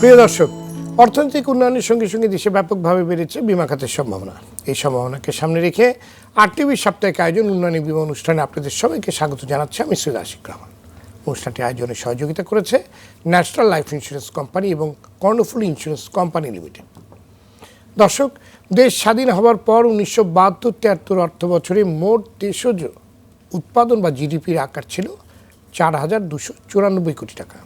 প্রিয় দর্শক, অর্থনৈতিক উন্নয়নের সঙ্গে সঙ্গে দেশে ব্যাপকভাবে বেড়েছে বিমা খাতের সম্ভাবনা। এই সম্ভাবনাকে সামনে রেখে আর টিভির সাপ্তাহিক আয়োজন উন্নয়নী বিমা অনুষ্ঠানে আপনাদের সবাইকে স্বাগত জানাচ্ছি আমি সৈয়দ আশিক রহমান। অনুষ্ঠানটি আয়োজনে সহযোগিতা করেছে ন্যাশনাল লাইফ ইন্স্যুরেন্স কোম্পানি এবং কর্ণফুল ইন্স্যুরেন্স কোম্পানি লিমিটেড। দর্শক, দেশ স্বাধীন হওয়ার পর উনিশশো বাহাত্তর তিয়াত্তর অর্থ বছরে মোট দেশজ উৎপাদন বা জিডিপির আকার ছিল চার হাজার দুশো চুরানব্বই কোটি টাকা।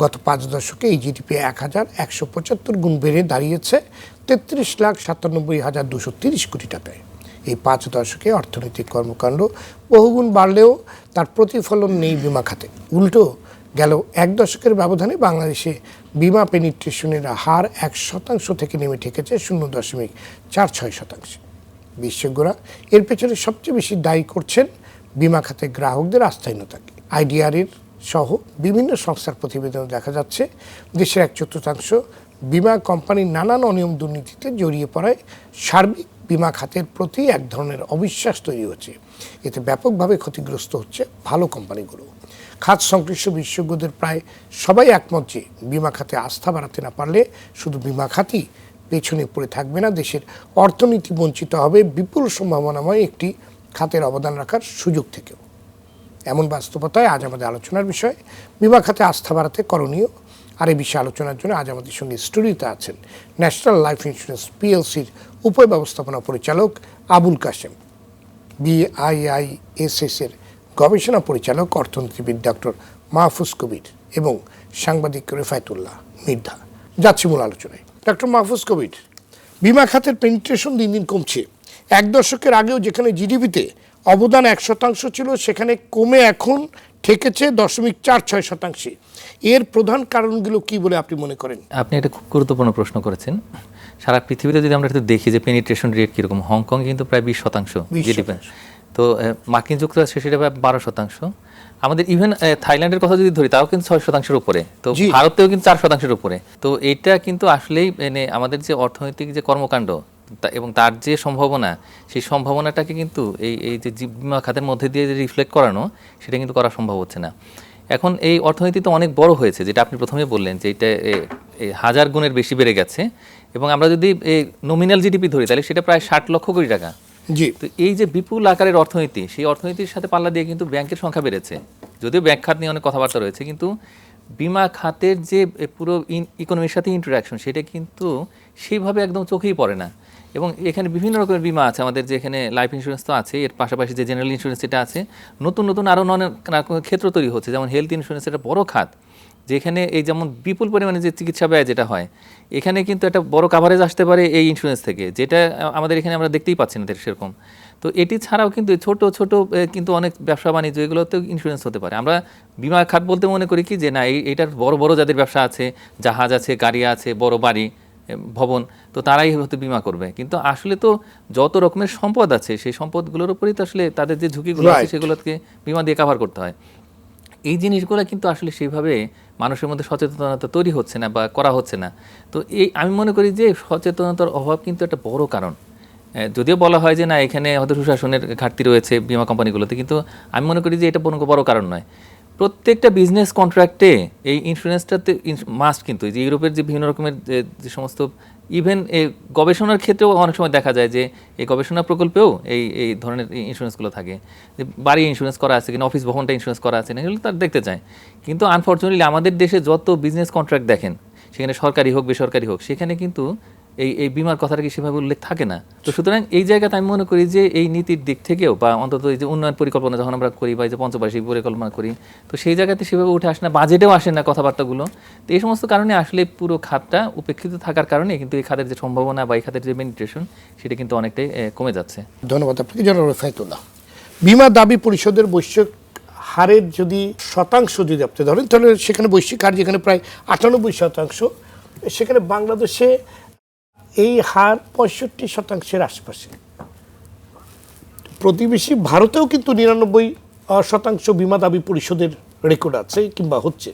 গত পাঁচ দশকে এই জিডিপি এক হাজার একশো পঁচাত্তর গুণ বেড়ে দাঁড়িয়েছে তেত্রিশ লাখ সাতানব্বই হাজার দুশো তিরিশ কোটি টাকায়। এই পাঁচ দশকে অর্থনৈতিক কর্মকাণ্ড বহুগুণ বাড়লেও তার প্রতিফলন নেই বিমা খাতে। উল্টো, গেল এক দশকের ব্যবধানে বাংলাদেশে বিমা পেনিট্রেশনের হার এক শতাংশ থেকে নেমে ঠেকেছে শূন্য দশমিক চার ছয় শতাংশে। বিশেষজ্ঞরা এর পেছনে সবচেয়ে বেশি দায়ী করছেন বিমা খাতে গ্রাহকদের আস্থাহীনতাকে। আইডিআরের সহ বিভিন্ন সংস্থার প্রতিবেদনে দেখা যাচ্ছে। দেশের এক চতুর্থাংশ বিমা কোম্পানির নানান অনিয়ম দুর্নীতিতে জড়িয়ে পড়ায় সার্বিক বিমা খাতের প্রতি এক ধরনের অবিশ্বাস তৈরি হচ্ছে। এতে ব্যাপকভাবে ক্ষতিগ্রস্ত হচ্ছে ভালো কোম্পানিগুলো। খাত সংশ্লিষ্ট বিশেষজ্ঞদের প্রায় সবাই একমত যে বিমা খাতে আস্থা বাড়াতে না পারলে শুধু বিমা খাতই পেছনে পড়ে থাকবে না, দেশের অর্থনীতি বঞ্চিত হবে। বিপুল সম্ভাবনাময় একটি খাতের অবদান রাখার সুযোগ থেকেও। এমন বাস্তবতায় আজ আমাদের আলোচনার বিষয়। বিমা খাতে আস্থা বাড়াতে করণীয়। আর এই বিষয়ে আলোচনার জন্য আজ আমাদের সঙ্গে স্টুডিওতে আছেন ন্যাশনাল লাইফ ইন্স্যুরেন্স পিএলসির উপ, ব্যবস্থাপনা পরিচালক আবুল কাশেম। বিআইআইএসএস এর গবেষণা পরিচালক অর্থনীতিবিদ ডক্টর মাহফুজ কবির এবং সাংবাদিক রেফায়তুল্লাহ মির্ধা। যাচ্ছি মূল আলোচনায়। ডক্টর মাহফুজ কবির বিমা খাতের পেনিট্রেশন দিন দিন কমছে। এক দশকের আগেও যেখানে জিডিপিতে অবদান এক শতাংশ ছিল সেখানে কমে এখন ঠেকেছে দশমিক চার ছয় শতাংশে। এর প্রধান কারণগুলো কি বলে আপনি মনে করেন? আপনি একটা খুব গুরুত্বপূর্ণ প্রশ্ন করেছেন। সারা পৃথিবীতে যদি আমরা একটু দেখি যে পেনিট্রেশন রেট কীরকম হংকং কিন্তু প্রায় বিশ শতাংশ 20 জিডিপি তো মার্কিন যুক্তরাষ্ট্রে সেটা প্রায় বারো শতাংশ। আমাদের ইভেন থাইল্যান্ডের কথা যদি ধরি তাও কিন্তু ছয় শতাংশের উপরে। তো ভারতেও কিন্তু চার শতাংশের উপরে। তো এটা কিন্তু আসলেই মানে আমাদের যে অর্থনৈতিক যে কর্মকাণ্ড এবং তার যে সম্ভাবনা সেই সম্ভাবনাটাকে কিন্তু এই এই যে জীব বিমা খাতের মধ্যে দিয়ে যে রিফ্লেক্ট করানো সেটা কিন্তু করা সম্ভব হচ্ছে না। এখন এই অর্থনীতি তো অনেক বড় হয়েছে যেটা আপনি প্রথমে বললেন যে এটা হাজার গুণের বেশি বেড়ে গেছে। এবং আমরা যদি এই নমিনাল জিডিপি ধরি তাহলে সেটা প্রায় ষাট লক্ষ কোটি টাকা। জি। তো এই যে বিপুল আকারের অর্থনীতি সেই অর্থনীতির সাথে পাল্লা দিয়ে কিন্তু ব্যাংকের সংখ্যা বেড়েছে। যদিও ব্যাংক খাত নিয়ে অনেক কথাবার্তা রয়েছে কিন্তু বিমা খাতের যে পুরো ইকোনমির সাথে ইন্টারাকশন সেটা কিন্তু সেইভাবে একদম চোখেই পড়ে না। এবং এখানে বিভিন্ন রকমের বিমা আছে, আমাদের যে এখানে লাইফ ইন্স্যুরেন্স তো আছে এর পাশাপাশি যে জেনারেল ইন্স্যুরেন্স যেটা আছে, নতুন নতুন আরও অনেক ক্ষেত্র তৈরি হচ্ছে, যেমন হেলথ ইন্স্যুরেন্স একটা বড় খাত, যেখানে এই যেমন বিপুল পরিমাণে যে চিকিৎসা ব্যয় যেটা হয়, এখানে কিন্তু একটা বড় কাভারেজ আসতে পারে এই ইন্স্যুরেন্স থেকে, যেটা আমাদের এখানে আমরা দেখতেই পাচ্ছি না সেরকম। তো এটি ছাড়াও কিন্তু ছোট ছোট কিন্তু অনেক ব্যবসা বাণিজ্য, এগুলোতেও ইন্স্যুরেন্স হতে পারে। আমরা বিমা খাত বলতে মনে করি কি যে না, এই, এটার বড় বড় যাদের ব্যবসা আছে, জাহাজ আছে, গাড়ি আছে, বড় বাড়ি ভবন তো তারাই হয়তো বিমা করবে। কিন্তু আসলে তো যত রকমের সম্পদ আছে সেই সম্পদগুলোর উপরেই তো আসলে তাদের যে ঝুঁকিগুলো আছে সেগুলোকে বিমা দিয়ে কাভার করতে হয়। এই জিনিসগুলো কিন্তু আসলে সেইভাবে মানুষের মধ্যে সচেতনতা তৈরি হচ্ছে না বা করা হচ্ছে না। তো এই আমি মনে করি যে সচেতনতার অভাব কিন্তু একটা বড় কারণ। যদিও বলা হয় যে না এখানে হয়তো সুশাসনের ঘাটতি রয়েছে বিমা কোম্পানিগুলোতে কিন্তু আমি মনে করি যে এটা কোনো বড় কারণ নয়। প্রত্যেকটা বিজনেস কন্ট্রাক্টে এই ইন্স্যুরেন্সটাতে মাস্ট কিন্তু, যে ইউরোপের যে বিভিন্ন রকমের, যে- যে সমস্ত ইভেন এই গবেষণার ক্ষেত্রেও অনেক সময় দেখা যায় যে, এই গবেষণা প্রকল্পেও এই এই ধরনের ইন্স্যুরেন্সগুলো থাকে। যে বাড়ি ইন্স্যুরেন্স করা আছে কিনা অফিস ভবনটা ইন্স্যুরেন্স করা আছে না এগুলো তার দেখতে চায়। কিন্তু আনফর্চুনেটলি আমাদের দেশে যত বিজনেস কন্ট্রাক্ট দেখেন, সেখানে সরকারি হোক, বেসরকারি হোক, সেখানে কিন্তু এই এই বিমার কথাটা কি সেভাবে উল্লেখ থাকে না? তো সুতরাং এই জায়গাতে আমি মনে করি যে এই নীতির দিক থেকেও বা অন্তত এই যে উন্নয়ন পরিকল্পনা যখন আমরা করি বা এই যে পঞ্চবার্ষিক পরিকল্পনা করি, তো সেই জায়গাতে সেভাবে উঠে আসে না বাজেটেও আসে না কথাবার্তাগুলো। তো এই সমস্ত কারণে আসলে পুরো খাতটা উপেক্ষিত থাকার কারণে কিন্তু এই খাতের যে সম্ভাবনা বা এই খাতের যে পেনিট্রেশন সেটা কিন্তু অনেকটাই কমে যাচ্ছে। ধন্যবাদ আপনাকে। জনাব রেফায়তুল্লাহ, বিমা দাবি পরিষদের বৈশ্বিক হারের যদি শতাংশ যদি আপনি ধরেন, তাহলে সেখানে বৈশ্বিক হার যেখানে প্রায় আটানব্বই শতাংশ, সেখানে বাংলাদেশে এই হার পঁয়ষট্টি শতাংশের আশপাশে। প্রতিবেশী ভারতেও কিন্তু নিরানব্বই শতাংশ বিমা দাবি পরিশোধের রেকর্ড আছে কিংবা হচ্ছে।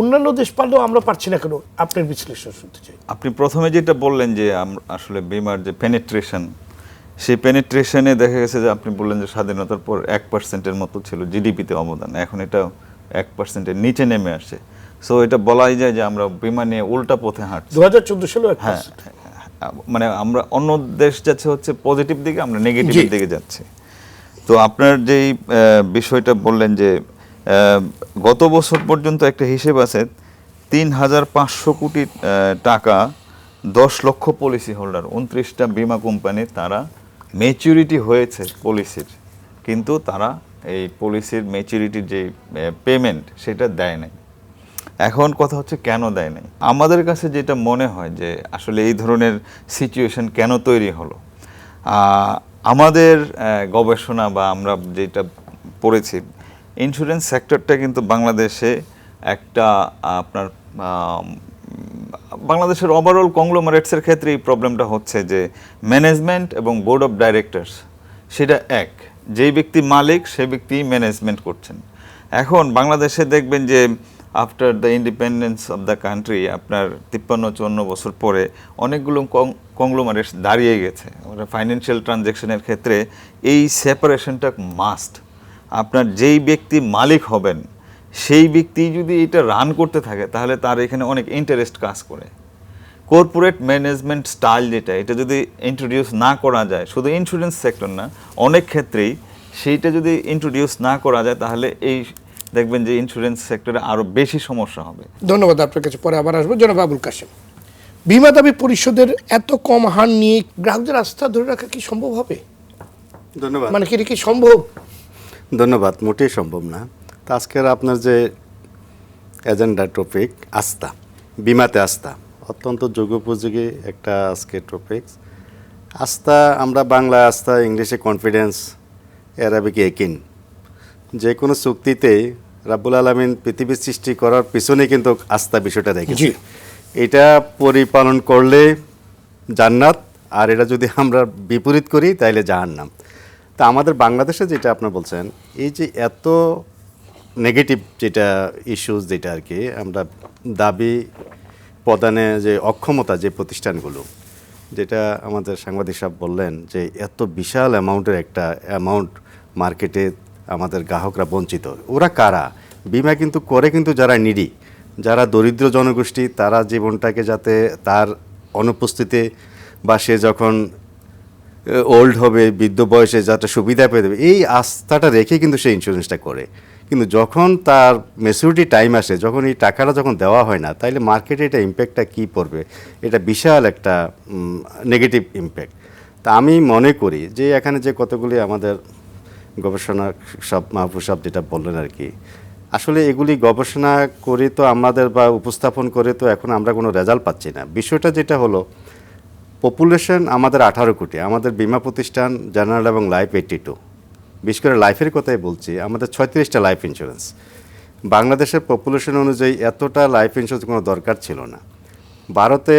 অন্যান্য দেশ পারলেও আমরা পারছি না কেন? আপনার বিশ্লেষণ শুনতে চাই। আপনি প্রথমে যেটা বললেন যে আসলে বিমার যে পেনিট্রেশন সেই পেনিট্রেশনে দেখা গেছে যে আপনি বললেন যে স্বাধীনতার পর এক পার্সেন্টের মতো ছিল জিডিপিতে অবদান। এখন এটা এক পার্সেন্টের নিচে নেমে আসছে। সো এটা বলাই যায় যে আমরা বিমা নিয়ে উল্টা পথে হাঁটছি। দু হাজার চোদ্দ এক হ্যাঁ মানে আমরা অন্য দেশ যাচ্ছে হচ্ছে পজিটিভ দিকে আমরা নেগেটিভের জি। দিকে যাচ্ছি। তো আপনার যেই বিষয়টা বললেন যে গত বছর পর্যন্ত একটা হিসেব আছে তিন হাজার পাঁচশো কোটি টাকা দশ লক্ষ পলিসি হোল্ডার উনত্রিশটা বিমা কোম্পানি তারা মেচুরিটি হয়েছে পলিসির কিন্তু তারা এই পলিসির মেচুরিটির যে পেমেন্ট সেটা দেয় নাই। এখন কথা হচ্ছে কেন দেয় নাই? আমাদের কাছে যেটা মনে হয় যে আসলে এই ধরনের সিচুয়েশন কেন তৈরি হলো? আমাদের গবেষণা বা আমরা যেটা পড়েছি ইন্স্যুরেন্স সেক্টরটা কিন্তু বাংলাদেশে একটা আপনার বাংলাদেশের ওভারঅল কংগ্লোমারেটসের ক্ষেত্রে এই প্রবলেমটা হচ্ছে যে ম্যানেজমেন্ট এবং বোর্ড অফ ডাইরেক্টরস সেটা এক। যেই ব্যক্তি মালিক সেই ব্যক্তি ম্যানেজমেন্ট করছেন। এখন বাংলাদেশে দেখবেন যে after the independence of the country আপনার তিপ্পান্ন, চুয়ান্ন বছর পরে অনেকগুলো কংগ্লোমারেটস দাঁড়িয়ে গেছে। আমরা ফাইন্যান্সিয়াল ট্রানজ্যাকশনের ক্ষেত্রে এই সেপারেশনটা মাস্ট আপনার যেই ব্যক্তি মালিক হবেন, সেই ব্যক্তি যদি এটা রান করতে থাকে, তাহলে তার এখানে অনেক ইন্টারেস্ট কাজ করে। কর্পোরেট ম্যানেজমেন্ট স্টাইল যেটা, এটা যদি ইন্ট্রোডিউস না করা যায়, শুধু ইন্স্যুরেন্স সেক্টর না, অনেক ক্ষেত্রেই সেইটা যদি ইন্ট্রোডিউস না করা যায়, তাহলে এই দেখবেন যে ইন্স্যুরেন্স সেক্টরে আরও বেশি সমস্যা হবে। ধন্যবাদ আপনার কাছে। পরে আবার আসব। জনাব আবুল কাশেম বিমা দাবি পরিশোধের এত কম হার নিয়ে গ্রাহকদের আস্থা ধরে রাখা কি সম্ভব হবে? ধন্যবাদ। মানে কি এটা কি সম্ভব? ধন্যবাদ মোটেই সম্ভব না। তো আজকের আপনার যে এজেন্ডা টপিক আস্থা বিমাতে আস্থা অত্যন্ত যুগোপযোগী একটা আজকের টপিক আস্থা আমরা বাংলা আস্থা ইংলিশে কনফিডেন্স অ্যারাবিকে একিন। যে কোনো চুক্তিতেই রাব্বুল আলমিন পৃথিবীর সৃষ্টি করার পিছনে কিন্তু আস্থা বিষয়টা রেখেছে এটা পরিপালন করলে জান্নাত আর এটা যদি আমরা বিপরীত করি তাইলে জাহান্নাম। তা আমাদের বাংলাদেশে যেটা আপনার বলছেন এই যে এত নেগেটিভ যেটা ইস্যুস যেটা আর কি আমরা দাবি প্রদানে যে অক্ষমতা যে প্রতিষ্ঠানগুলো যেটা আমাদের সাংবাদিক সাহেব বললেন যে এত বিশাল অ্যামাউন্টের একটা অ্যামাউন্ট মার্কেটে আমাদের গ্রাহকরা বঞ্চিত। ওরা কারা? বিমা কিন্তু করে কিন্তু যারা নিডি যারা দরিদ্র জনগোষ্ঠী, তারা জীবনটাকে যাতে তার অনুপস্থিতি বা সে যখন ওল্ড হবে, বৃদ্ধ বয়সে যাতে সুবিধা পেয়ে দেবে, এই আস্থাটা রেখে কিন্তু সে ইন্স্যুরেন্সটা করে। কিন্তু যখন তার মেচুরিটি টাইম আসে, যখন এই টাকাটা যখন দেওয়া হয় না, তাইলে মার্কেটে এটা ইম্প্যাক্টটা কী পড়বে? এটা বিশাল একটা নেগেটিভ ইম্প্যাক্ট তা আমি মনে করি যে এখানে যে কতগুলি আমাদের গবেষণা সব মাহফুজ সাহেব যেটা বললেন আর কি। আসলে এগুলি গবেষণা করে তো আমাদের বা উপস্থাপন করে তো এখন আমরা কোনো রেজাল্ট পাচ্ছি না। বিষয়টা যেটা হলো, পপুলেশন আমাদের আঠারো কোটি, আমাদের বিমা প্রতিষ্ঠান জেনারেল এবং লাইফ এইট্টি টু। বিশেষ করে লাইফের কথাই বলছি, আমাদের ছয়ত্রিশটা লাইফ ইন্স্যুরেন্স। বাংলাদেশের পপুলেশন অনুযায়ী এতটা লাইফ ইন্স্যুরেন্স কোনো দরকার ছিল না। ভারতে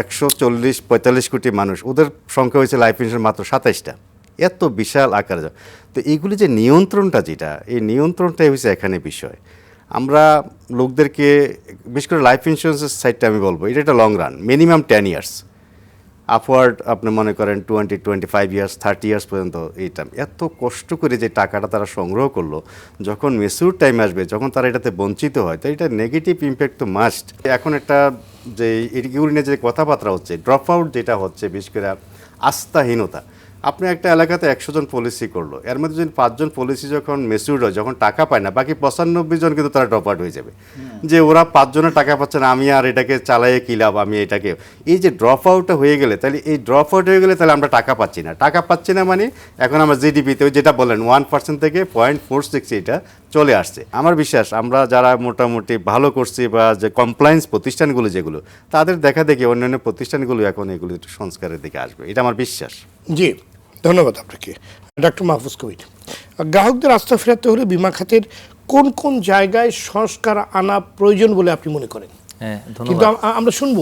একশো চল্লিশ, পঁয়তাল্লিশ কোটি মানুষ, ওদের সংখ্যা হয়েছে লাইফ ইন্স্যুরেন্স মাত্র সাতাইশটা। এত বিশাল আকার তো এইগুলি যে নিয়ন্ত্রণটা যেটা, এই নিয়ন্ত্রণটাই হয়েছে এখানে বিষয়। আমরা লোকদেরকে, বিশেষ করে লাইফ ইন্স্যুরেন্সের সাইডটা আমি বলব, এটা একটা long run minimum ten years upward আপনি মনে করেন twenty twenty five years thirty years পর্যন্ত এইটা। এত কষ্ট করে যে টাকাটা তারা সংগ্রহ করল, যখন মেসুর টাইম আসবে, যখন তারা এটাতে বঞ্চিত হয়, তো এটা নেগেটিভ ইম্প্যাক্ট তো মাস্ট এখন একটা যে এগুলি নিয়ে যে কথাবার্তা হচ্ছে ড্রপ আউট যেটা হচ্ছে, বিশেষ করে আস্থাহীনতা আপনি একটা এলাকাতে একশো জন পলিসি করল। এর মধ্যে যদি পাঁচজন পলিসি যখন মেসিউর হয় যখন টাকা পায় না বাকি পঁচানব্বই জন কিন্তু তারা ড্রপ আউট হয়ে যাবে। যে ওরা পাঁচজনের টাকা পাচ্ছে না আমি আর এটাকে চালাইয়ে কি লাভ আমি এটাকে এই যে ড্রপ আউটটা হয়ে গেলে তাহলে এই ড্রপ আউট হয়ে গেলে তাহলে আমরা টাকা পাচ্ছি না। টাকা পাচ্ছি না মানে এখন আমরা জিডিপিতে যেটা বললেন ওয়ান পার্সেন্ট থেকে পয়েন্ট ফোর সিক্স এটা চলে আসছে। আমার বিশ্বাস আমরা যারা মোটামুটি ভালো করছি বা যে কমপ্লায়েন্স প্রতিষ্ঠানগুলো যেগুলো তাদের দেখা দেখি অন্যান্য প্রতিষ্ঠানগুলো এখন এগুলো একটু সংস্কারের দিকে আসবে। এটা আমার বিশ্বাস। জি ধন্যবাদ আপনাকে। ডক্টর মাহফুজ কবির গ্রাহকদের আস্থা ফেরাতে হলে বিমা খাতের কোন কোন জায়গায় সংস্কার আনা প্রয়োজন বলে আপনি মনে করেন? হ্যাঁ কিন্তু আমরা শুনব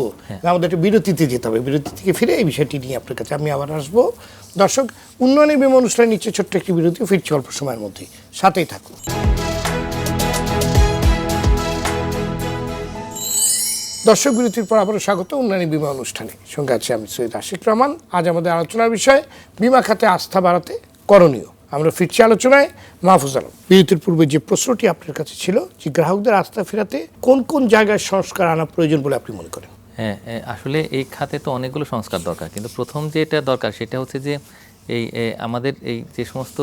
আমাদের একটা বিরতিতে যেতে হবে। বিরতি থেকে ফিরে এই বিষয়টি নিয়ে আপনার কাছে আমি আবার আসব। দর্শক, উন্নয়নী বিমা অনুষ্ঠানে নিচে ছোট্ট একটি বিরতি, ফিরছি অল্প সময়ের মধ্যেই। সাথেই থাকুন। দর্শক, বিরতির পর আবারও স্বাগত উন্নয়নী বিমা অনুষ্ঠানে। সঙ্গে আছে আমি সৈয়দ আশিক রহমান। আজ আমাদের আলোচনার বিষয়, বিমা খাতে আস্থা বাড়াতে করণীয়। আমরা ফিরছি আলোচনায়। মাহফুজ আলম, বিরতির পূর্বে যে প্রশ্নটি আপনার কাছে ছিল, যে গ্রাহকদের আস্থা ফেরাতে কোন কোন জায়গায় সংস্কার আনা প্রয়োজন বলে আপনি মনে করেন? আসলে এই খাতে তো অনেকগুলো সংস্কার দরকার। কিন্তু প্রথম যেটা দরকার সেটা হচ্ছে যে এই আমাদের এই যে সমস্ত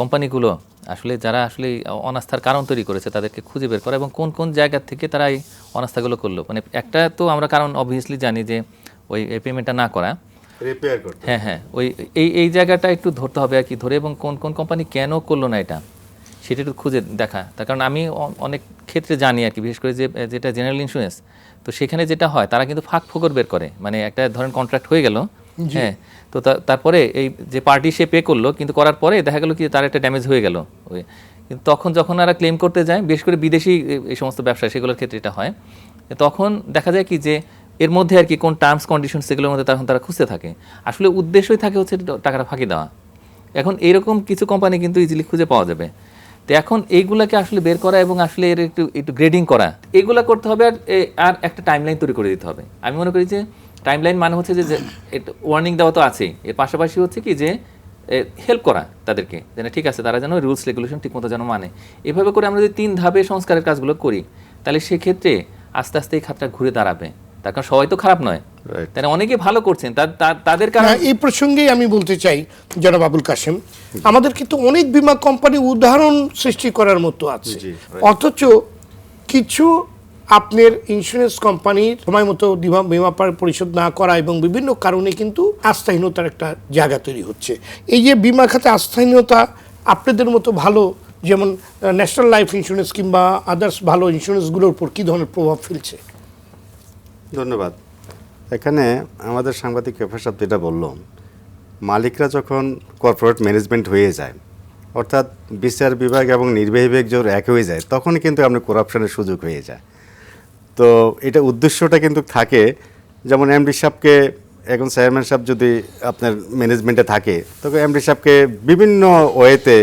কোম্পানিগুলো আসলে যারা আসলে অনাস্থার কারণ তৈরি করেছে তাদেরকে খুঁজে বের করা এবং কোন কোন জায়গা থেকে তারা এই অনাস্থাগুলো করল। মানে একটা তো আমরা কারণ অবভিয়াসলি জানি যে ওই পেমেন্টটা না করা। হ্যাঁ হ্যাঁ ওই এই এই জায়গাটা একটু ধরতে হবে আর কি ধরে এবং কোন কোন কোম্পানি কেন করল না এটা সেটা একটু খুঁজে দেখা। তার কারণ আমি অনেক ক্ষেত্রে জানি আর কি বিশেষ করে যে যেটা জেনারেল ইন্স্যুরেন্স তো সেখানে যেটা হয় তারা কিন্তু ফাঁক ফোকর বের করে। মানে একটা ধরেন কন্ট্রাক্ট হয়ে গেল হ্যাঁ তো তারপরে এই যে পার্টি সে পে করল কিন্তু করার পরে দেখা গেল কি তার একটা ড্যামেজ হয়ে গেল। ওই কিন্তু তখন যখন এরা ক্লেম করতে যায় বিশেষ করে বিদেশি এই সমস্ত ব্যবসা সেগুলোর ক্ষেত্রে এটা হয় তখন দেখা যায় কি যে এর মধ্যে আর কি কোন টার্মস কন্ডিশন সেগুলোর মধ্যে তখন তারা খুঁজতে থাকে। আসলে উদ্দেশ্যই থাকে হচ্ছে টাকাটা ফাঁকি দেওয়া। এখন এইরকম কিছু কোম্পানি কিন্তু ইজিলি খুঁজে পাওয়া যাবে। তো এখন এইগুলাকে আসলে বের করা এবং আসলে এর একটু একটু গ্রেডিং করা, এগুলা করতে হবে আর আর একটা টাইমলাইন তৈরি করে দিতে হবে। আমি মনে করি যে টাইমলাইন মানে হচ্ছে যে ওয়ার্নিং দেওয়া তো আছেই। এর পাশাপাশি হচ্ছে কি যে হেল্প করা তাদেরকে যেন ঠিক আছে তারা যেন রুলস রেগুলেশন ঠিকমতো যেন মানে। এভাবে করে আমরা যদি তিন ধাপে সংস্কারের কাজগুলো করি, তাহলে সেক্ষেত্রে আস্তে আস্তে এই খাতটা ঘুরে দাঁড়াবে। তার কারণ সবাই তো খারাপ নয়। তারা অনেকে ভালো করছেন। তাদের কারণ এই প্রসঙ্গেই আমি বলতে চাই জনাব আবুল কাশেম আমাদের কিন্তু অনেক বিমা কোম্পানি উদাহরণ সৃষ্টি করার মতো আছে। অথচ কিছু আপনার ইন্স্যুরেন্স কোম্পানির সময় মতো বিমা বিমা পরিশোধ না করা এবং বিভিন্ন কারণে কিন্তু আস্থাহীনতার একটা জায়গা তৈরি হচ্ছে। এই যে বিমা খাতে আস্থাহীনতা আপনাদের মতো ভালো যেমন ন্যাশনাল লাইফ ইন্স্যুরেন্স কিংবা আদার্স ভালো ইন্স্যুরেন্সগুলোর উপর কী ধরনের প্রভাব ফেলছে? ধন্যবাদ। এখানে আমাদের সাংবাদিক কেফা সাহেব যেটা বলল, মালিকরা যখন কর্পোরেট ম্যানেজমেন্ট হয়ে যায়, অর্থাৎ বিচার বিভাগ এবং নির্বাহী বিভাগ যখন এক হয়ে যায় তখন কিন্তু আপনার করাপশনের সুযোগ হয়ে যায়। তো এটা উদ্দেশ্যটা কিন্তু থাকে, যেমন এমডি সাহেবকে, এখন চেয়ারম্যান সাহেব যদি আপনার ম্যানেজমেন্টে থাকে, তখন এমডি সাহেবকে বিভিন্ন ওয়েতে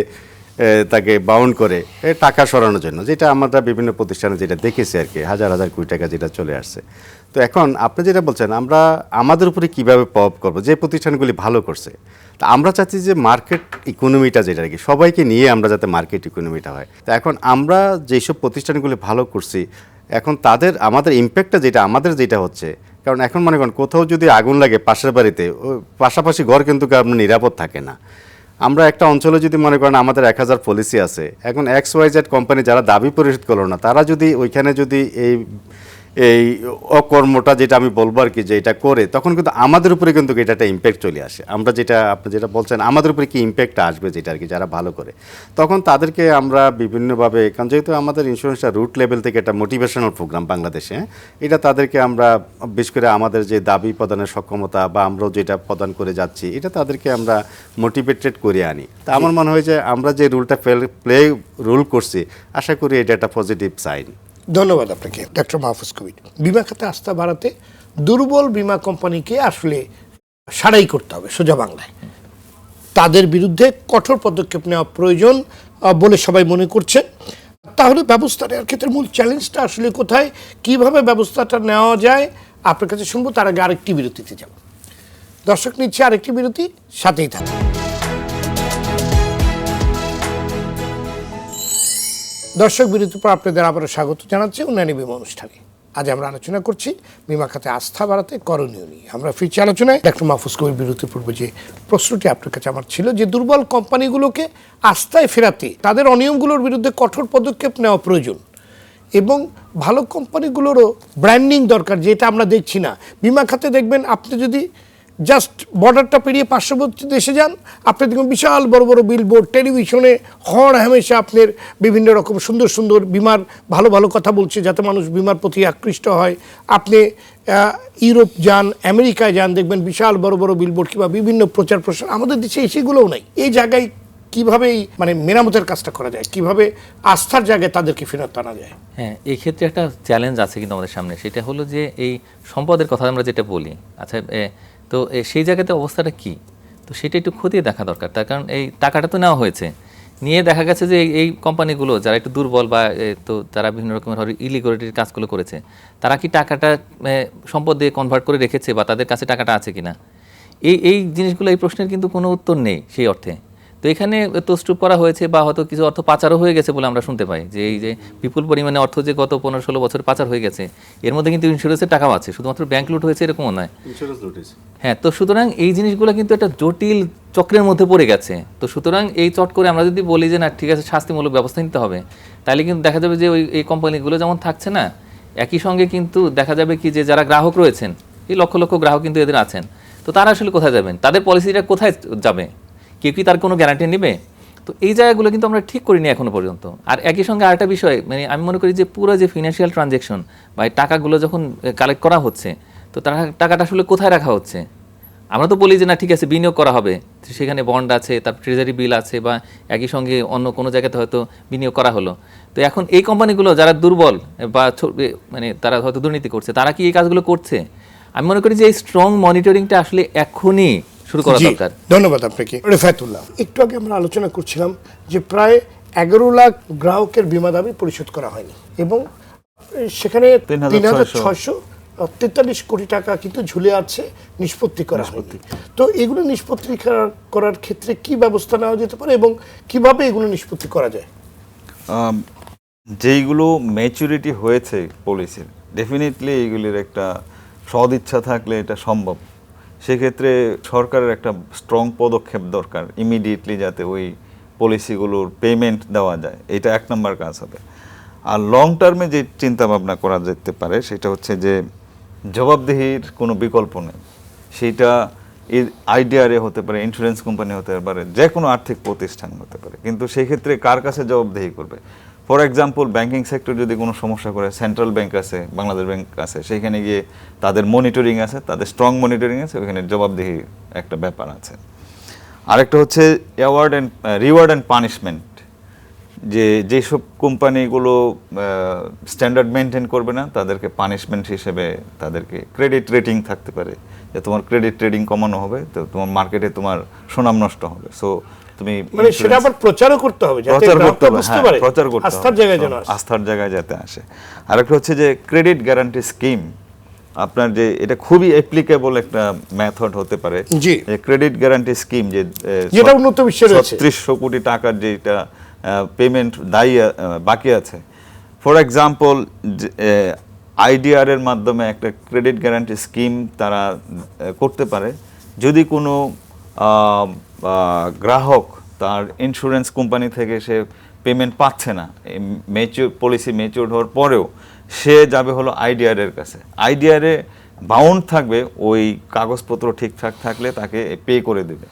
তাকে বাউন্ড করে টাকা সরানোর জন্য, যেটা আমরা বিভিন্ন প্রতিষ্ঠানে যেটা দেখেছি আর কি, হাজার হাজার কোটি টাকা যেটা চলে আসছে। তো এখন আপনি যেটা বলছেন, আমরা আমাদের উপরে কীভাবে প্রভাব করব? যে প্রতিষ্ঠানগুলি ভালো করছে, তা আমরা চাচ্ছি যে মার্কেট ইকোনমিটা যেটা আর কি, সবাইকে নিয়ে আমরা যাতে মার্কেট ইকোনমিটা হয়। তো এখন আমরা যেসব প্রতিষ্ঠানগুলি ভালো করছি, এখন তাদের, আমাদের ইম্প্যাক্টটা যেটা, আমাদের যেটা হচ্ছে, কারণ এখন মনে করেন কোথাও যদি আগুন লাগে পাশের বাড়িতে পাশাপাশি ঘর কিন্তু আপনার নিরাপদ থাকে না। আমরা একটা অঞ্চলে যদি মনে করেন আমাদের এক হাজার পলিসি আছে, এখন এক্স ওয়াই জেড কোম্পানি যারা দাবি পরিশোধ করল না, তারা যদি ওইখানে যদি এই এই অকর্মটা যেটা আমি বলব আর কি যে এটা করে তখন কিন্তু আমাদের উপরে কিন্তু এটা একটা ইম্প্যাক্ট চলে আসে। আমরা যেটা আপনি যেটা বলছেন আমাদের উপরে কি ইম্প্যাক্টটা আসবে যেটা আর কি যারা ভালো করে। তখন তাদেরকে আমরা বিভিন্নভাবে কারণ যেহেতু আমাদের ইন্স্যুরেন্সটা রুট লেভেল থেকে একটা মোটিভেশনাল প্রোগ্রাম বাংলাদেশে হ্যাঁ, এটা তাদেরকে আমরা বিশেষ করে আমাদের যে দাবি প্রদানের সক্ষমতা বা আমরাও যেটা প্রদান করে যাচ্ছি এটা তাদেরকে আমরা মোটিভেটেড করে আনি। তা আমার মনে হয় যে আমরা যে রুলটা প্লে রুল করছি আশা করি এটা একটা পজিটিভ সাইন ধন্যবাদ আপনাকে ডক্টর মাহফুজ কবির। বিমা খাতে আস্থা বাড়াতে দুর্বল বিমা কোম্পানিকে আসলে সারাই করতে হবে সোজা বাংলায়। তাদের বিরুদ্ধে কঠোর পদক্ষেপ নেওয়া প্রয়োজন বলে সবাই মনে করছে। তাহলে ব্যবস্থা নেওয়ার ক্ষেত্রে মূল চ্যালেঞ্জটা আসলে কোথায়? কীভাবে ব্যবস্থাটা নেওয়া যায়? আপনার কাছে শুনব, তার আগে আরেকটি বিরতিতে যাব। দর্শক নিচ্ছে আরেকটি বিরতি, সাথেই থাকুন। দর্শক বিরতির পর আপনাদের আবারও স্বাগত জানাচ্ছি উন্নয়নী বিমা অনুষ্ঠানে। আজ আমরা আলোচনা করছি বিমা খাতে আস্থা বাড়াতে করণীয় নিয়ে। আমরা ফিরছি আলোচনায়। ডক্টর মাহফুজ কবির বিরতির পূর্বে যে প্রশ্নটি আপনার কাছে আমার ছিল যে দুর্বল কোম্পানিগুলোকে আস্থায় ফেরাতে তাদের অনিয়মগুলোর বিরুদ্ধে কঠোর পদক্ষেপ নেওয়া প্রয়োজন এবং ভালো কোম্পানিগুলোরও ব্র্যান্ডিং দরকার, যেটা আমরা দেখছি না। বিমা খাতে দেখবেন আপনি যদি জাস্ট বর্ডারটা পেরিয়ে পার্শ্ববর্তী দেশে যান। আপনি দেখুন বিশাল বড় বড় বিলবোর্ড টেলিভিশনে হর হামেশা আপনার বিভিন্ন রকম সুন্দর সুন্দর বিমার ভালো ভালো কথা বলছে, যাতে মানুষ বিমার প্রতি আকৃষ্ট হয়। আপনি ইউরোপ যান, আমেরিকায় যান, দেখবেন বিশাল বড় বড় বিলবোর্ড কিংবা বিভিন্ন প্রচার প্রসার আমাদের দেশে সেগুলোও নাই। এই জায়গায় কীভাবে মানে মেরামতের কাজটা করা যায়? কীভাবে আস্থার জায়গায় তাদেরকে ফেরত আনা যায়? হ্যাঁ এই ক্ষেত্রে একটা চ্যালেঞ্জ আছে কিন্তু আমাদের সামনে। সেটা হলো যে এই সম্পদের কথা আমরা যেটা বলি আচ্ছা তো সেই জায়গাতে অবস্থাটা কি? তো সেটা একটু খতিয়ে দেখা দরকার। তার কারণ এই টাকাটা তো নেওয়া হয়েছে। নিয়ে দেখা গেছে যে এই- কোম্পানিগুলো যারা একটু দুর্বল বা তো তারা বিভিন্ন রকমের ইলিগোরেটির কাজগুলো করেছে, তারা কি টাকাটা সম্পদ দিয়ে কনভার্ট করে রেখেছে বা তাদের কাছে টাকাটা আছে কিনা? এই এই জিনিসগুলো, এই প্রশ্নের কিন্তু কোনো উত্তর নেই সেই অর্থে। তো এখানে তস্টুপ করা হয়েছে বা হয়তো কিছু অর্থ পাচারও হয়ে গেছে বলে আমরা শুনতে পাই যে এই যে বিপুল পরিমাণে অর্থ যে গত পনেরো ষোলো বছর পাচার হয়ে গেছে এর মধ্যে কিন্তু ইন্স্যুরেন্সের টাকাও আছে শুধুমাত্র ব্যাংক লুট হয়েছে এরকমও নয়। হ্যাঁ তো সুতরাং এই জিনিসগুলো কিন্তু একটা জটিল চক্রের মধ্যে পড়ে গেছে। তো সুতরাং এই চট করে আমরা যদি বলি যে না ঠিক আছে শাস্তিমূলক ব্যবস্থা নিতে হবে তাহলে কিন্তু দেখা যাবে যে ওই এই কোম্পানিগুলো যেমন থাকছে না একই সঙ্গে কিন্তু দেখা যাবে কি যে যারা গ্রাহক রয়েছেন এই লক্ষ লক্ষ গ্রাহক কিন্তু এদের আছেন তো তারা আসলে কোথায় যাবেন? তাদের পলিসিটা কোথায় যাবে? কেউ কি তার কোনো গ্যারান্টি নেবে? তো এই জায়গাগুলো কিন্তু আমরা ঠিক করিনি এখনও পর্যন্ত। আর একই সঙ্গে আরেকটা বিষয় মানে আমি মনে করি যে পুরো যে ফিনান্সিয়াল ট্রানজেকশন বা টাকাগুলো যখন কালেক্ট করা হচ্ছে, তো তারা টাকাটা আসলে কোথায় রাখা হচ্ছে? আমরা তো বলি যে, না, ঠিক আছে, বিনিয়োগ করা হবে। সেখানে বন্ড আছে তার ট্রেজারি বিল আছে বা একই সঙ্গে অন্য কোনো জায়গাতে হয়তো বিনিয়োগ করা হলো। তো এখন এই কোম্পানিগুলো যারা দুর্বল বা মানে তারা হয়তো দুর্নীতি করছে, তারা কি এই কাজগুলো করছে? আমি মনে করি যে এই স্ট্রং মনিটরিংটা আসলে এখনই শুরু করা দরকার। ধন্যবাদ আপনাকে। রেফায়তুল্লাহ একটু আগে আমরা আলোচনা করছিলাম যে প্রায় এগারো লাখ গ্রাহকের বিমা দাবি পরিশোধ করা হয়নি এবং সেখানে তিন হাজার ছয়শো। তেতাল্লিশ কোটি টাকা কিন্তু ঝুলে আছে নিষ্পত্তি করা হয়নি। তো এগুলো নিষ্পত্তি করার- করার ক্ষেত্রে কি ব্যবস্থা নেওয়া যেতে পারে এবং কীভাবে এগুলো নিষ্পত্তি করা যায়? যেইগুলো ম্যাচুরিটি হয়েছে পলিসির ডেফিনেটলি এইগুলির একটা সদিচ্ছা থাকলে এটা সম্ভব। সেক্ষেত্রে সরকারের একটা স্ট্রং পদক্ষেপ দরকার ইমিডিয়েটলি যাতে ওই পলিসিগুলোর পেমেন্ট দেওয়া যায়। এটা এক নম্বর কাজ হবে। আর লং টার্মে যে চিন্তা ভাবনা করা যেতে পারে, সেটা হচ্ছে যে জবাবদিহির কোনো বিকল্প নেই। সেইটা আইডিয়ারে হতে পারে ইন্স্যুরেন্স কোম্পানি হতে পারে যে কোনো আর্থিক প্রতিষ্ঠান হতে পারে। কিন্তু সেই ক্ষেত্রে কার কাছে জবাবদিহি করবে? ফর এক্সাম্পল ব্যাংকিং সেক্টর যদি কোনো সমস্যা করে সেন্ট্রাল ব্যাংক আছে বাংলাদেশ ব্যাংক আছে, সেইখানে গিয়ে তাদের মনিটরিং আছে, তাদের স্ট্রং মনিটরিং আছে ওখানে জবাবদিহি একটা ব্যাপার আছে। আরেকটা হচ্ছে award and reward and punishment যে যেসব কোম্পানিগুলো স্ট্যান্ডার্ড মেনটেন করবে না, তাদেরকে পানিশমেন্ট হিসেবে তাদেরকে ক্রেডিট রেটিং থাকতে পারে। যে তোমার ক্রেডিট রেটিং কমানো হবে, তো তোমার মার্কেটে তোমার সুনাম নষ্ট হবে। সো তুমি মানে সেটা আবার প্রচারও করতে হবে যাতে প্রচার করতে হবে বুঝতে হ্যাঁ, পারে প্রচার করতে আস্থার জায়গায় যেন আসে। আস্থার জায়গায় যাতে আসে আরেকটা হচ্ছে যে ক্রেডিট গ্যারান্টি স্কিম আপনার যে এটা খুবই অ্যাপ্লিকেবল একটা মেথড হতে পারে জি। ক্রেডিট গ্যারান্টি স্কিম যে যেটা উন্নত বিশ্বে রয়েছে। কোটি টাকার যেটা পেমেন্ট দায়ী বাকি আছে ফর এক্সাম্পল আইডিআর এর মাধ্যমে একটা ক্রেডিট গ্যারান্টি স্কিম তারা করতে পারে যদি কোনো গ্রাহক তার ইন্স্যুরেন্স কোম্পানি থেকে সে পেমেন্ট পাচ্ছে না। মেচিউর পলিসি মেচিউর হওয়ার পরেও সে যাবে হলো আইডিআর এর কাছে। আইডিআর বাউন্ড থাকবে ওই কাগজপত্র ঠিকঠাক থাকলে তাকে পে করে দেবে।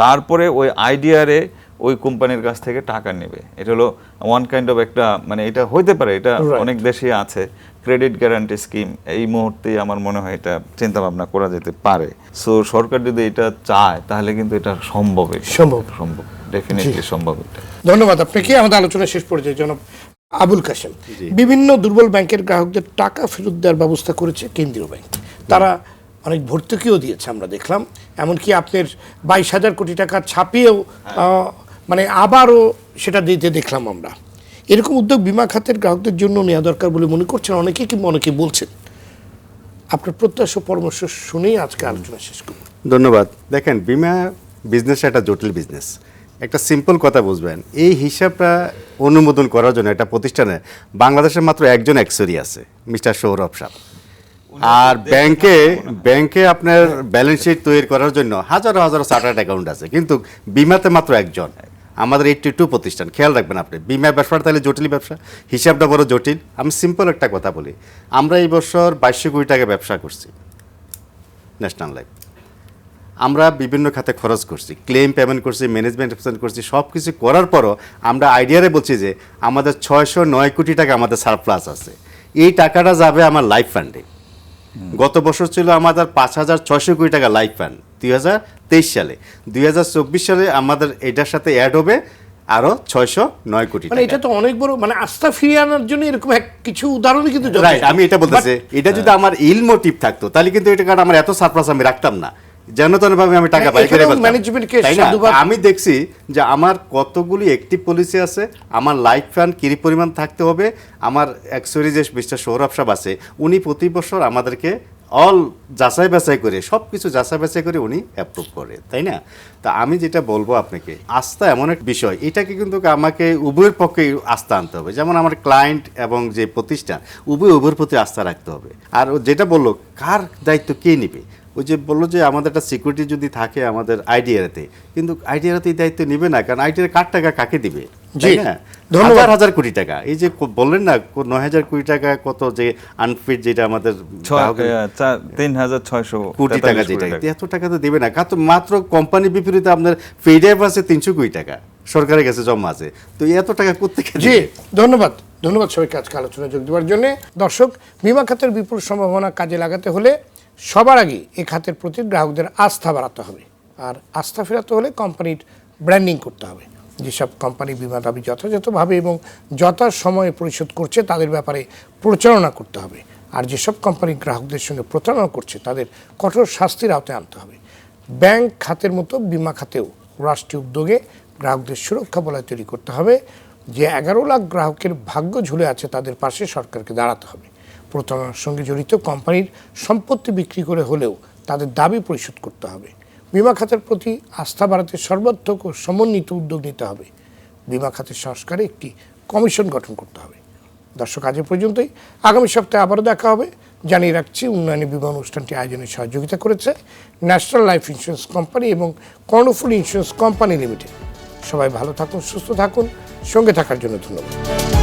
তারপরে ওই আইডিআরে ওই কোম্পানির কাছ থেকে টাকা নেবে। এটা হলো ওয়ান কাইন্ড অফ একটা মানে এটা হইতে পারে এটা অনেক দেশে আছে। ক্রেডিট গ্যারান্টি স্কিম এই মুহূর্তে আমার মনে হয় এটা চিন্তা ভাবনা করা যেতে পারে। সো সরকার যদি এটা চায় তাহলে কিন্তু এটা সম্ভব সম্ভব। সম্ভব। ডেফিনেটলি সম্ভব এটা। ধন্যবাদ আপনাকে। আমাদের আলোচনা শেষ পর্যায়ে জনাব আবুল কাশেম। বিভিন্ন দুর্বল ব্যাংকের গ্রাহকদের টাকা ফেরত দেওয়ার ব্যবস্থা করেছে কেন্দ্রীয় ব্যাংক। তারা অনেক ভর্তুকিও দিয়েছে আমরা দেখলাম। এমনকি আপনার বাইশ হাজার কোটি টাকা ছাপিয়েও মানে আবারও সেটা দিতে দেখলাম আমরা। এরকম উদ্যোগ বিমা খাতের গ্রাহকদের জন্য নেওয়া দরকার বলে মনে করছেন অনেকে কিংবা অনেকে বলছেন। আপনার প্রত্যাশা পরামর্শ শুনেই আজকে আলোচনা শেষ করব। ধন্যবাদ। দেখেন বিমা বিজনেস একটা জটিল বিজনেস একটা সিম্পল কথা বুঝবেন এই হিসাবটা অনুমোদন করার জন্য একটা প্রতিষ্ঠানে বাংলাদেশের মাত্র একজন অ্যাকচুয়ারি আছে মিস্টার সৌরভ সাহ। আর ব্যাংকে ব্যাংকে আপনার ব্যালেন্স শিট তৈরি করার জন্য হাজারো হাজারো চার্টার্ড অ্যাকাউন্ট আছে কিন্তু বিমাতে মাত্র একজন। আমাদের এইটটি টু প্রতিষ্ঠান খেয়াল রাখবেন আপনি। বিমা ব্যবসাটা তাহলে জটিল ব্যবসা হিসাবটা বড় জটিল। আমি সিম্পল একটা কথা বলি। আমরা এই বছর বাইশশো কোটি টাকা ব্যবসা করছি ন্যাশনাল লাইফ আমরা বিভিন্ন খাতে খরচ করছি ক্লেম পেমেন্ট করছি ম্যানেজমেন্ট করছি সব কিছু করার পরও আমরা আইডিয়ারে বলছি যে আমাদের ছয়শো নয় কোটি টাকা আমাদের সারপ্লাস আছে। এই টাকাটা যাবে আমার লাইফ ফান্ডে গত বছর ছিল আমাদের পাঁচ হাজার ছয়শো কোটি টাকা লাইফ ফান্ড দুই হাজার তেইশ সালে। দুই চব্বিশ সালে আমাদের এটার সাথে অ্যাড হবে আরও ছয়শো নয় কোটি মানে এটা তো অনেক বড় মানে আস্থা ফিরিয়ে আনার জন্য এরকম এক কিছু উদাহরণ কিন্তু আমি এটা বলতেছি এটা যদি আমার ইল মোটিভ থাকতো তাহলে কিন্তু এটা কারণ আমার এত সারপ্রাস আমি রাখতাম না। যেন তেনভাবে আমি টাকা পাই। ম্যানেজমেন্টকে আমি দেখছি যে আমার কতগুলি একটি পলিসি আছে আমার লাইফ ফান্ড কি পরিমাণ থাকতে হবে আমার অ্যাকচুয়ালি যে মিস্টার সৌরভ সাহেব আছে উনি প্রতি বছর আমাদেরকে অল যাচাই বাছাই করে সব কিছু যাচাই বাছাই করে উনি অ্যাপ্রুভ করে তাই না? তা আমি যেটা বলব আপনাকে আস্থা এমন এক বিষয় এটাকে কিন্তু আমাকে উভয়ের পক্ষে আস্থা আনতে হবে। যেমন আমার ক্লায়েন্ট এবং যে প্রতিষ্ঠান উভয় উভয়ের প্রতি আস্থা রাখতে হবে। আর যেটা বলল কার দায়িত্ব কে নেবে? ওই যে বলল যে আমাদের একটা সিকিউরিটি যদি থাকে আমাদের আইডিয়াতে কিন্তু আইডিয়াতে এই দায়িত্ব নেবে না কারণ আইডিয়ার কার টাকা কাকে দিবে। হাজার হাজার কোটি টাকা। এই যে বললেন না নয় হাজার কোটি টাকা কত যে আনফিট যেটা আমাদের তিন হাজার ছয়শো কোটি টাকা যেটা এত টাকা। তো দেবে না। কারণ মাত্র কোম্পানির বিপরীতে আপনার আছে তিনশো কোটি টাকা। সরকারের কাছে জমা আছে। তো এত টাকা কোথেকে জি ধন্যবাদ। ধন্যবাদ সবাইকে আজকে আলোচনায় যোগ দেওয়ার জন্য। দর্শক বিমা খাতের বিপুল সম্ভাবনা কাজে লাগাতে হলে সবার আগে এ খাতের প্রতি গ্রাহকদের আস্থা বাড়াতে হবে। আর আস্থা ফেরাতে হলে কোম্পানির ব্র্যান্ডিং করতে হবে। যেসব কোম্পানি বিমা দাবি যথাযথভাবে এবং যথা সময়ে পরিশোধ করছে, তাদের ব্যাপারে প্রচারণা করতে হবে। আর যেসব কোম্পানি গ্রাহকদের সঙ্গে প্রতারণা করছে, তাদের কঠোর শাস্তির আওতায় আনতে হবে। ব্যাংক খাতের মতো বিমা খাতেও রাষ্ট্রীয় উদ্যোগে গ্রাহকদের সুরক্ষা বলয় তৈরি করতে হবে। যে এগারো লাখ গ্রাহকের ভাগ্য ঝুলে আছে, তাদের পাশে সরকারকে দাঁড়াতে হবে। প্রতারণার সঙ্গে জড়িত কোম্পানির সম্পত্তি বিক্রি করে হলেও তাদের দাবি পরিশোধ করতে হবে। বিমা খাতের প্রতি আস্থা বাড়াতে সর্বাত্মক ও সমন্বিত উদ্যোগ নিতে হবে। বিমা খাতের সংস্কারে একটি কমিশন গঠন করতে হবে। দর্শক, আজ পর্যন্তই। আগামী সপ্তাহে আবারও দেখা হবে। জানিয়ে রাখছি, উন্নয়নী বিমা অনুষ্ঠানটি আয়োজনে সহযোগিতা করেছে ন্যাশনাল লাইফ ইন্স্যুরেন্স কোম্পানি এবং কর্ণফুল ইন্স্যুরেন্স কোম্পানি লিমিটেড। সবাই ভালো থাকুন, সুস্থ থাকুন। সঙ্গে থাকার জন্য ধন্যবাদ।